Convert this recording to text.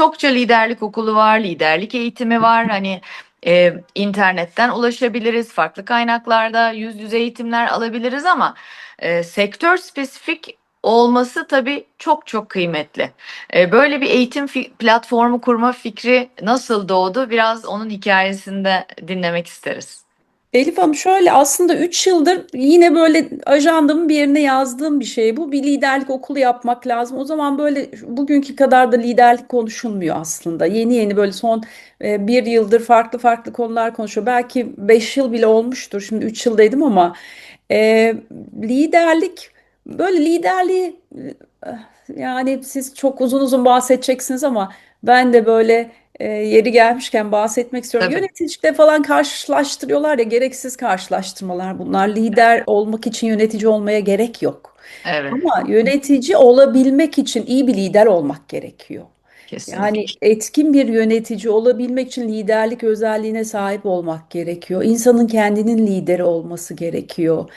çokça liderlik okulu var, liderlik eğitimi var. Hani e, internetten ulaşabiliriz, farklı kaynaklarda yüz yüze eğitimler alabiliriz ama e, sektör spesifik olması tabii çok çok kıymetli. E, böyle bir eğitim platformu kurma fikri nasıl doğdu? Biraz onun hikayesini de dinlemek isteriz. Elif Hanım şöyle aslında 3 yıldır yine böyle ajandamın bir yerine yazdığım bir şey bu. Bir liderlik okulu yapmak lazım. O zaman böyle bugünkü kadar da liderlik konuşulmuyor aslında. Yeni yeni böyle son e, bir yıldır farklı farklı konular konuşuyor. Belki 5 yıl bile olmuştur. Şimdi 3 yıldaydım ama e, liderlik böyle liderliği e, yani siz çok uzun uzun bahsedeceksiniz ama ben de böyle e, yeri gelmişken bahsetmek istiyorum. Tabii. Yöneticilikte falan karşılaştırıyorlar ya gereksiz karşılaştırmalar bunlar. Lider olmak için yönetici olmaya gerek yok. Evet, Ama yönetici olabilmek için iyi bir lider olmak gerekiyor. kesinlikle. Yani etkin bir yönetici olabilmek için liderlik özelliğine sahip olmak gerekiyor. İnsanın kendinin lideri olması gerekiyor.